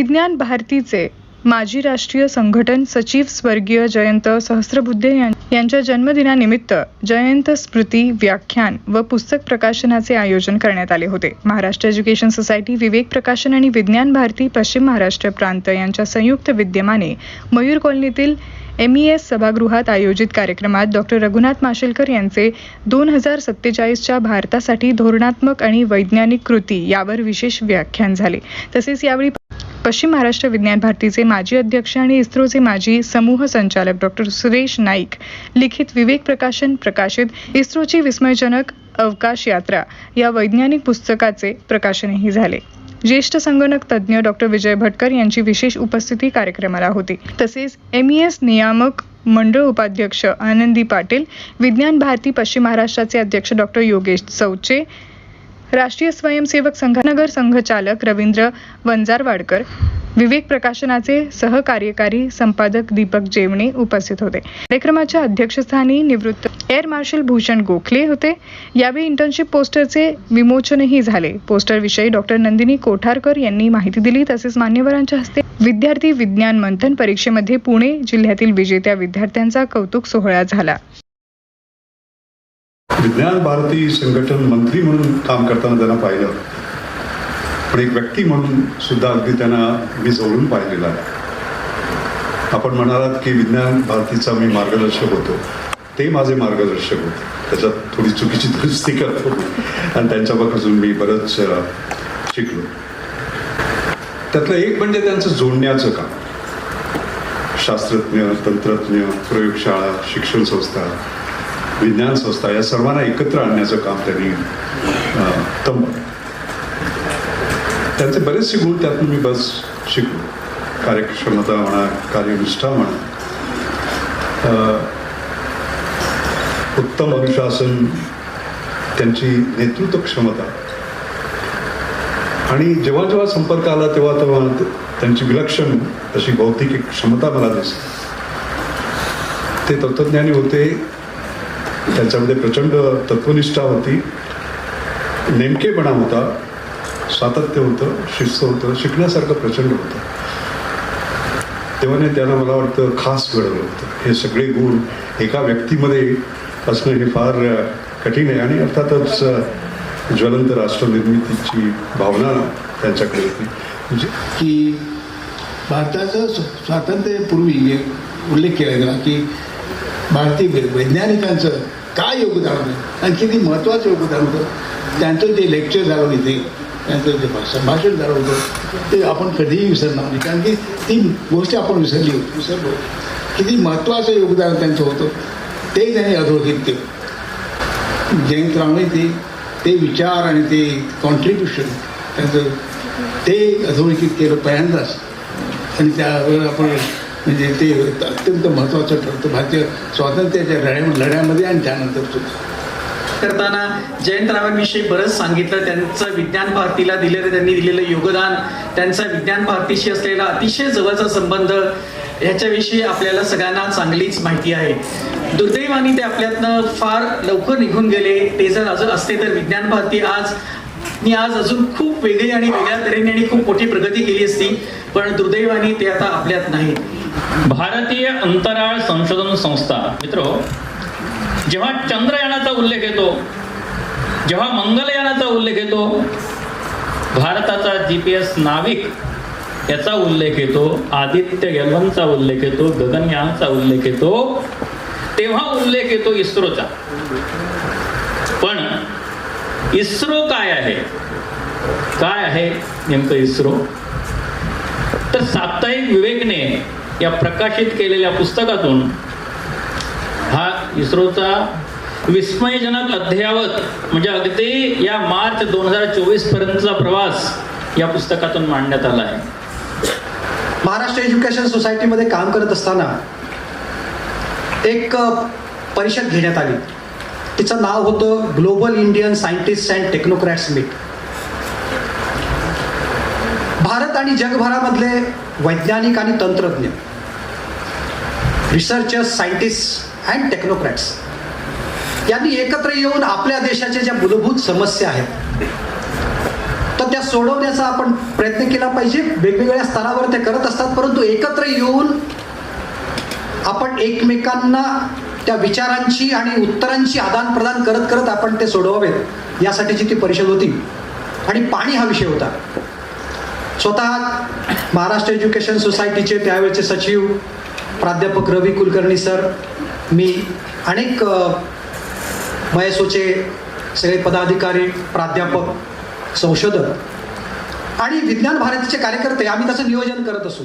विज्ञान भारतीचे माजी राष्ट्रीय संघटन सचिव स्वर्गीय जयंत सहस्रबुद्धे यांच्या जन्मदिनानिमित्त जयंत स्मृती व्याख्यान व पुस्तक प्रकाशनाचे आयोजन करण्यात आले होते. महाराष्ट्र एज्युकेशन सोसायटी विवेक प्रकाशन आणि विज्ञान भारती पश्चिम महाराष्ट्र प्रांत यांच्या संयुक्त विद्यमाने मयूर कॉलनीतील एम ई एस सभागृहात आयोजित कार्यक्रमात डॉक्टर रघुनाथ माशेलकर यांचे दोन हजार सत्तेचाळीसच्या भारतासाठी धोरणात्मक आणि वैज्ञानिक कृती यावर विशेष व्याख्यान झाले. तसेच यावेळी पश्चिम महाराष्ट्र विज्ञान भारतीचे माजी अध्यक्ष आणि इस्रोचे माजी समूह संचालक डॉक्टर सुरेश नाईक. लिखित विवेक प्रकाशन प्रकाशित इस्रोची विस्मयजनक अवकाश यात्रा या वैज्ञानिक पुस्तकाचे प्रकाशनही झाले. ज्येष्ठ संगणक तज्ज्ञ डॉक्टर विजय भटकर यांची विशेष उपस्थिती कार्यक्रमाला होती. तसेच एम एस नियामक मंडळ उपाध्यक्ष आनंदी पाटील विज्ञान भारती पश्चिम महाराष्ट्राचे अध्यक्ष डॉक्टर योगेश चौचे राष्ट्रीय स्वयंसेवक संघनगर संघचालक रवींद्र वंजारवाडकर विवेक प्रकाशनाचे सहकार्यकारी संपादक दीपक जेवणे उपस्थित होते. कार्यक्रमाच्या अध्यक्षस्थानी निवृत्त एअर मार्शल भूषण गोखले होते. यावेळी इंटर्नशिप पोस्टरचे विमोचनही झाले. पोस्टरविषयी डॉक्टर नंदिनी कोठारकर यांनी माहिती दिली. तसेच मान्यवरांच्या हस्ते विद्यार्थी विज्ञान मंथन परीक्षेमध्ये पुणे जिल्ह्यातील विजेत्या विद्यार्थ्यांचा कौतुक सोहळा झाला. विज्ञान भारती संघटन मंत्री म्हणून काम करताना त्यांना पाहिलं. पण एक व्यक्ती म्हणून सुद्धा अगदी त्यांना मी जवळून पाहिलेला आहे. आपण म्हणालात की विज्ञान भारतीचा मी मार्गदर्शक होतो. ते माझे मार्गदर्शक होते. त्याच्यात थोडी चुकीची दुरुस्ती करतो. आणि त्यांच्यापासून मी बरंच शिकलो. त्यातलं एक म्हणजे त्यांचं जोडण्याचं काम. शास्त्रज्ञ तंत्रज्ञ प्रयोगशाळा शिक्षण संस्था विज्ञान संस्था या सर्वांना एकत्र आणण्याचं काम त्यांनी अं, त्यांचे बरेचसे गुण त्यातून मी बस शिकलो. कार्यक्षमता म्हणा कार्यनिष्ठा म्हणा. उत्तम अनुशासन त्यांची नेतृत्व क्षमता. आणि जेव्हा जेव्हा संपर्क आला तेव्हा तेव्हा त्यांची विलक्षण अशी बौद्धिक क्षमता मला दिसली. ते तत्वज्ञानी होते. त्यांच्यामध्ये प्रचंड तत्वनिष्ठा होती. नेमकेपणा होता सातत्य होतं शिस्त होतं शिकण्यासारखं प्रचंड होतं. तेव्हा त्यांना मला वाटतं खास घडवलं होतं. हे सगळे गुण एका व्यक्तीमध्ये असणं हे फार कठीण आहे. आणि अर्थातच ज्वलंत राष्ट्रनिर्मितीची भावना त्यांच्याकडे होती. म्हणजे की भारताचं स्वातंत्र्यपूर्वी स्वातंत्र्यापूर्वी एक उल्लेख केला गेला की भारतीय वैज्ञानिकांचं काय योगदान होतं? आणि किती महत्त्वाचं योगदान होतं? त्यांचं जे लेक्चर झालं इथे त्यांचं जे संभाषण झालं होतं ते आपण कधीही विसरणार नाही. कारण की ती गोष्ट आपण विसरली होती. विसरलो. किती महत्त्वाचं योगदान त्यांचं होतं ते त्यांनी अधोरेखित केलं. जयंतरावने ते ते विचार आणि ते कॉन्ट्रीब्युशन त्यांचं ते अधोरेखित केलं पहिल्यांदाच. आणि त्यावर आपण म्हणजे ते अत्यंत महत्त्वाचं ठरतं. भारतीय स्वातंत्र्याच्या लढ्या लढ्यामध्ये आणि त्यानंतर सुद्धा. करताना जयंतरावांविषयी बरंच सांगितलं. त्यांचं विज्ञान भारतीला दिलेलं त्यांनी दिलेलं योगदान. त्यांचा विज्ञान भारतीशी असलेला अतिशय जवळचा संबंध ह्याच्याविषयी आपल्याला सगळ्यांना चांगलीच माहिती आहे. दुर्दैवाने ते आपल्यातनं फार लवकर निघून गेले. ते जर अजून असते तर विज्ञान भारती आज मी आज अजून खूप वेगळी आणि वेगळ्या तऱ्हेने आणि खूप मोठी प्रगती केली असती. पण दुर्दैवाने ते आता आपल्यात नाही. भारतीय अंतराळ संशोधन संस्था. मित्र जेव्हा चंद्रयानाचा उल्लेख येतो जेव्हा मंगलयानाचा उल्लेख येतो भारताचा जी पी एस नाविक याचा उल्लेख येतो आदित्य एलवनचा उल्लेख येतो गगनयानचा उल्लेख येतो तेव्हा उल्लेख येतो इस्रोचा. पण इस्रो काय आहे? काय आहे नेमकं इस्रो? तर साप्ताहिक विवेकने या प्रकाशित केलेल्या पुस्तकातून हा इस्रोचा विस्मयजनक अद्ययावत म्हणजे अगदी या मार्च दोन हजार चोवीस पर्यंतचा प्रवास या पुस्तकातून मांडण्यात आला आहे. महाराष्ट्र एज्युकेशन सोसायटीमध्ये काम करत असताना एक परिषद घेण्यात आली. तिचं नाव होतं global Indian scientist and technocrats meet. Bharat आणि जगभरामधले वैज्ञानिक आणि तंत्रज्ञ रिसर्चर्स सायंटिस्ट अँड टेक्नोक्रॅट्स यांनी एकत्र येऊन आपल्या देशाच्या ज्या मूलभूत समस्या आहेत तर त्या सोडवण्याचा आपण प्रयत्न केला पाहिजे. वेगवेगळ्या स्तरावर ते करत असतात परंतु एकत्र येऊन आपण एकमेकांना त्या विचारांची आणि उत्तरांची आदान प्रदान करत करत आपण ते सोडवावेत यासाठीची ती परिषद होती. आणि पाणी हा विषय होता. स्वतः महाराष्ट्र एज्युकेशन सोसायटीचे त्यावेळचे सचिव प्राध्यापक रवी कुलकर्णी सर मी अनेक मयसोचे सगळे पदाधिकारी प्राध्यापक संशोधक आणि विज्ञान भारतीचे कार्यकर्ते आम्ही त्याचं नियोजन करत असू.